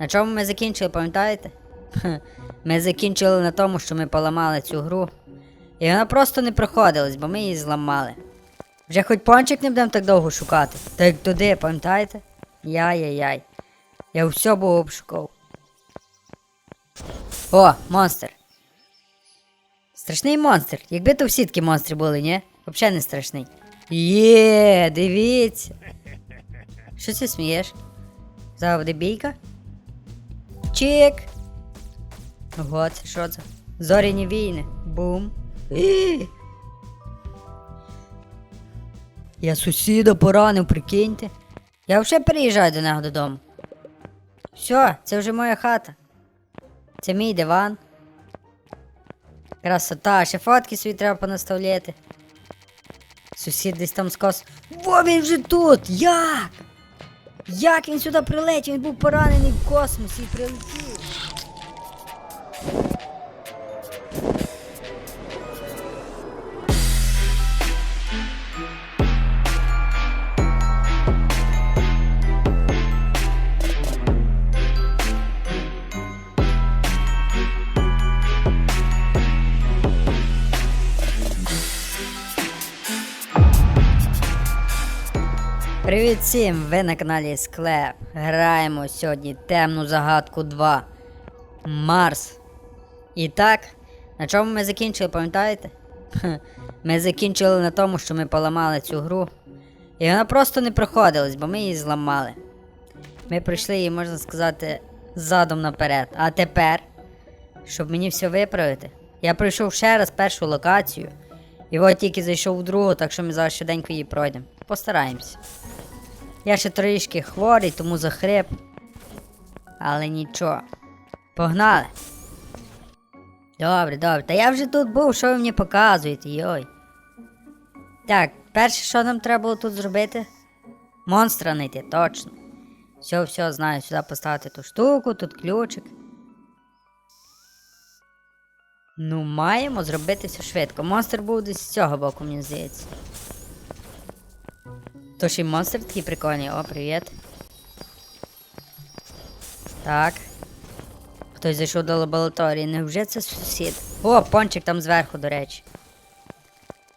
На чому ми закінчили, пам'ятаєте? Ми закінчили на тому, що ми поламали цю гру. І вона просто не проходилась, бо ми її зламали. Вже хоч пончик не будемо так довго шукати. Та як туди, пам'ятаєте? Яй-яй-яй. Я все був обшукав. О, монстр. Страшний монстр. Якби то всі такі монстри були, ні? Взагалі не страшний. Є, дивіться. Що ти смієш? Завжди бійка? Чик. Ого, це що це? Зоряні війни. Бум. І. Я сусіда поранив, прикиньте. Я вже переїжджаю до нього додому. Все, це вже моя хата. Це мій диван. Красота, ще фотки свої треба понаставляти. Сусід десь там скос. Во він вже тут! Як? Як він сюди прилетів? Він був поранений в космосі і прилетів. Привіт всім! Ви на каналі Склеп. Граємо сьогодні темну загадку 2. Марс. І так, на чому ми закінчили, пам'ятаєте? Ми закінчили на тому, що ми поламали цю гру. І вона просто не проходилась, бо ми її зламали. Ми пройшли її, можна сказати, задом наперед. А тепер, щоб мені все виправити, я пройшов ще раз першу локацію. І от тільки зайшов в другу, так що ми зараз швиденько її пройдемо. Постараємося. Я ще трішки хворий, тому захрип. Але нічого. Погнали. Добре, добре. Та я вже тут був, що ви мені показуєте, йой. Так, перше, що нам треба було тут зробити? Монстра знайти, точно. Все, все, знаю, сюди поставити ту штуку, тут ключик. Ну, маємо зробити все швидко. Монстр був десь з цього боку, мені здається. То ще й монстр такий прикольний. О, привіт. Так. Хтось зайшов до лабораторії. Невже це сусід? О, пончик там зверху, до речі.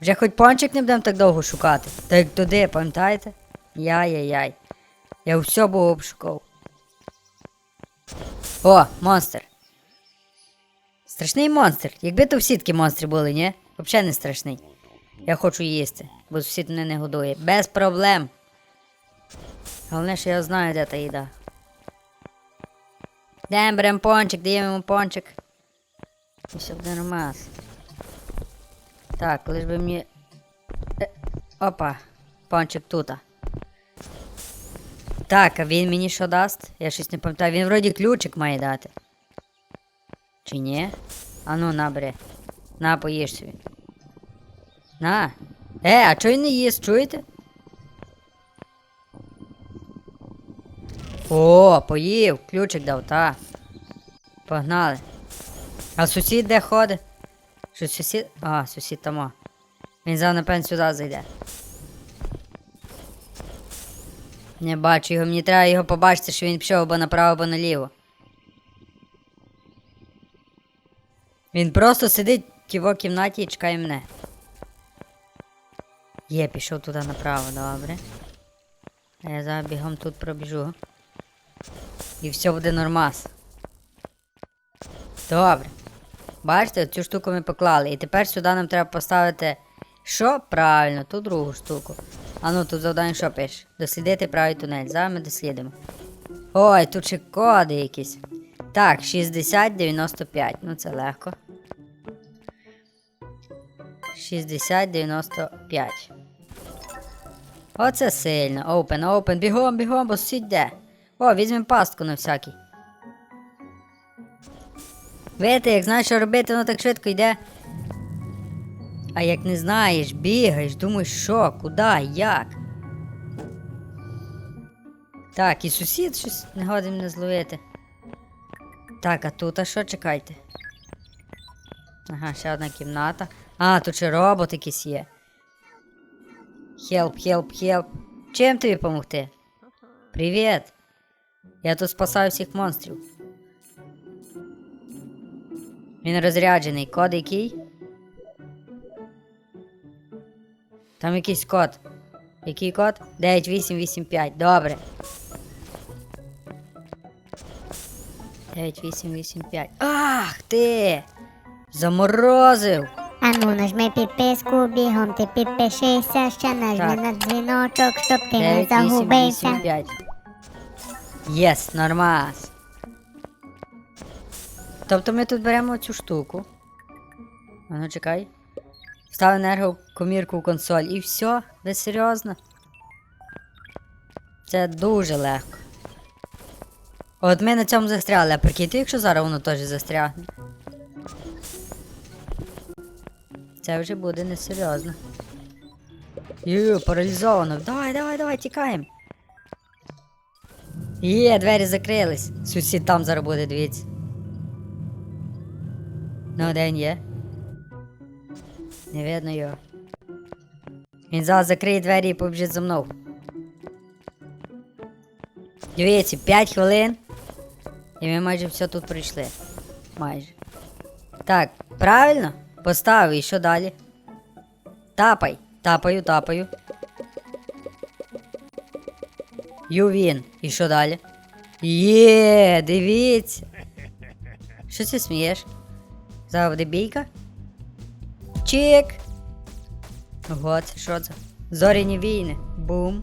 Вже хоч пончик не будемо так довго шукати. Та як туди, пам'ятаєте? Яй-яй-яй. Я все був обшукав. О, монстр. Страшний монстр. Якби то всі такі монстри були, ні? Взагалі не страшний. Я хочу їсти, бо сусід мене не годує. Без проблем. Головне, що я знаю, де та їда. Йдемо, беремо пончик, даємо йому пончик. І все буде нормально. Так, ж би мені. Е, Опа, пончик тута. Так, а він мені що дасть? Я щось не пам'ятаю. Він вроді ключик має дати. Чи ні? А ну, набери. На, поїж собі. На. Е, а чого не їсть, чуєте? О, поїв, ключик дав, та. Погнали. А сусід де ходить? Що сусід. А, сусід там. Він зараз, напевно, сюди зайде. Не бачу його, мені треба його побачити, що він пішов або направо, або наліво. Він просто сидить в його кімнаті і чекає мене. Є, пішов туди направо, добре. А я зараз бігом тут пробіжу. І все буде нормас. Добре. Бачите, цю штуку ми поклали. І тепер сюди нам треба поставити. Що? Правильно, ту другу штуку. А ну тут завдання що пише? Дослідити правий тунель. Зараз ми дослідимо. Ой, тут ще коди якісь. Так, 60-95. Ну це легко. 60-95. Оце сильно. Open, open, бігом, бігом, бо сусід де. О, візьмемо пастку на всякий. Видите, як знаєш, що робити, воно так швидко йде. А як не знаєш, бігаєш, думаєш, що, куди, як. Так, і сусід щось не годен не зловити. Так, а тут а що чекайте? Ага, ще одна кімната. А, тут ще робот якийсь є. Хелп, хелп, хелп. Чим тобі допомогти? Привіт. Я тут спасаю всіх монстрів. Він розряджений. Код який? Там якийсь код. Який код? 9885. Добре. 9885. Ах ти! Заморозив! Ану, нажми підписку, бігом ти підпишися, ще нажми Так. на дзвіночок, щоб ти не загубився. 9885. Єс, нормас. Тобто ми тут беремо цю штуку. А ну чекай. Став енергокомірку в консоль і все, ви серйозно? Це дуже легко. От ми на цьому застряли, а прикиньте, якщо зараз воно теж застрягне. Це вже буде несерйозно. Ю, паралізовано. Давай, давай, давай, тікаємо. Є, двері закрились. Сусід там зараз буде, дивіться. Ну, де він є? Не видно його. Він зараз закриє двері і побіжить за мною. Дивіться, 5 хвилин. І ми майже все тут прийшли. Майже. Так, правильно? Поставив і що далі? Тапай. Тапаю, тапаю. Ювін. І що далі? Є, дивіться. Що ти смієш? Буде бійка? Чик. Ого, це що це? Зоряні війни. Бум.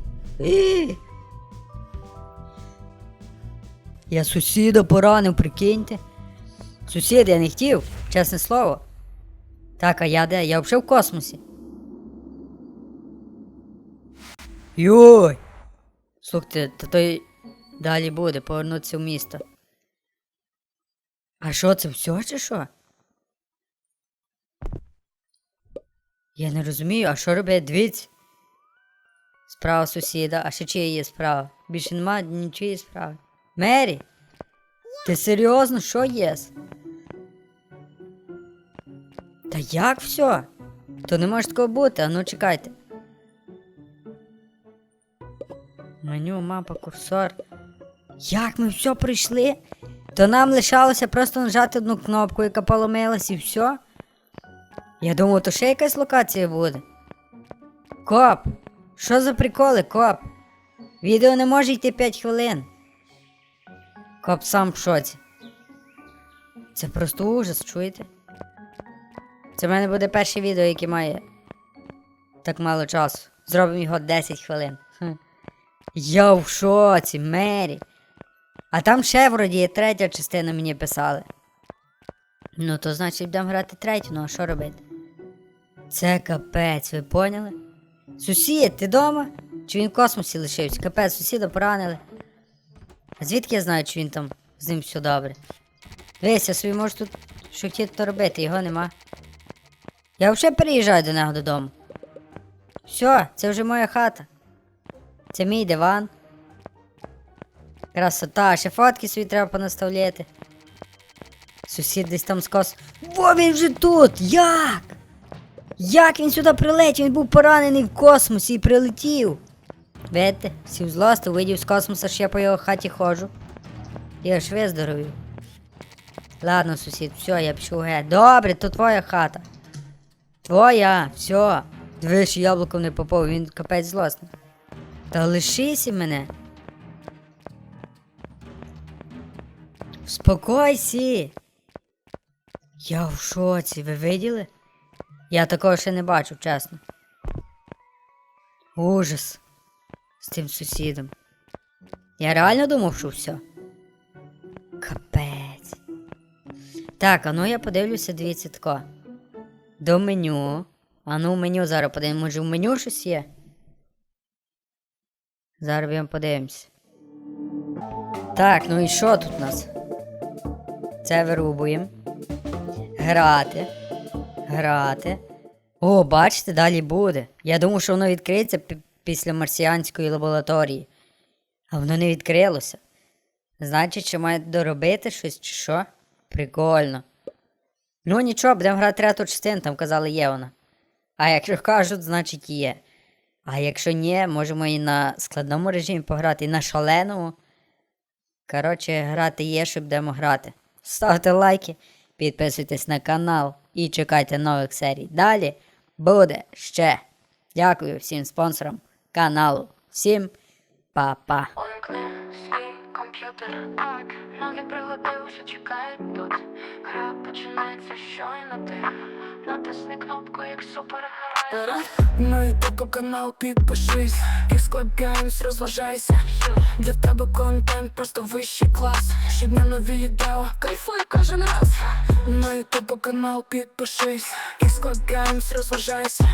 Я сусіда поранив, прикиньте. Сусід, я не хотів, чесне слово. Так, а я де? Я взагалі в космосі. Йой! Слухайте, то той далі буде повернутися в місто. А що це все чи що? Я не розумію, а що робить дивіться? Справа сусіда, а ще чиє є справа? Більше нема нічої справи. Мері? Ти серйозно, що є? Та як все? То не може такого бути, а ну чекайте. Меню, мапа, курсор. Як ми все пройшли? То нам лишалося просто нажати одну кнопку, яка поломилась, і все. Я думав, то ще якась локація буде. Коп! Що за приколи, коп? Відео не може йти 5 хвилин. Коп сам в шоці. Це просто ужас, чуєте? Це в мене буде перше відео, яке має так мало часу. Зробимо його 10 хвилин. Хм. Я в шоці, Мері. А там ще вроді третя частина мені писали. Ну, то значить будемо грати третю, ну а що робити? Це капець, ви поняли? Сусід, ти дома? Чи він в космосі лишився? Капець, сусіда поранили. А звідки я знаю, чи він там з ним все добре? Дивись, я собі можу тут що хотіти то робити, його нема. Я взагалі переїжджаю до нього додому. Все, це вже моя хата. Це мій диван. Красота, ще фотки собі треба понаставляти. Сусід десь там скос. Во він вже тут! Як? Як він сюди прилетів? Він був поранений в космосі і прилетів. Видите, сів злостив, видів з космоса, що я по його хаті ходжу. І аж виздоровів. Ладно, сусід, все, я пішов. Добре, то твоя хата. Твоя, все. Дивиш, яблуком не попав, він капець злосний. Та лишися мене. Спокойся. Я в шоці, ви виділи? Я такого ще не бачив, чесно. Ужас. З тим сусідом. Я реально думав, що все. Капець. Так, а ну я подивлюся, дивіться тако. До меню. А ну в меню зараз подивимось, може в меню щось є? Зараз ми подивимося. Так, ну і що тут у нас? Це вирубуємо. Грати. Грати. О, бачите, далі буде. Я думав, що воно відкриється після марсіанської лабораторії. А воно не відкрилося. Значить, що має доробити щось чи що? Прикольно. Ну нічого, будемо грати третю частину, там казали є вона. А якщо кажуть, значить є. А якщо ні, можемо і на складному режимі пограти, і на шаленому. Коротше, грати є, що будемо грати. Ставте лайки, підписуйтесь на канал і чекайте нових серій. Далі буде ще. Дякую всім спонсорам каналу. Всім па-па. Увімкни свій комп'ютер так Нові пригоди вже чекають тут. Гра починається щойно ти Натисни кнопку як супергерой. На ютуб канал підпишись. І складаємось, розважайся. Для тебе контент просто вищий клас. Щодня нові відео, кайфуй кожен раз. На ютуб канал підпишись. І складаємось, розважайся.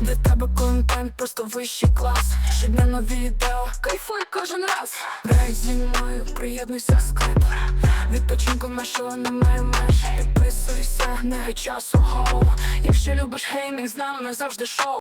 Для тебе контент просто вищий клас. Щодня нові відео, кайфуй кожен раз. Грай зі мною, приєднуйся скайпер Відпочинку нашого немає меж. Підписуйся, не часу хоу Якщо любиш геймінг, з нами завжди шоу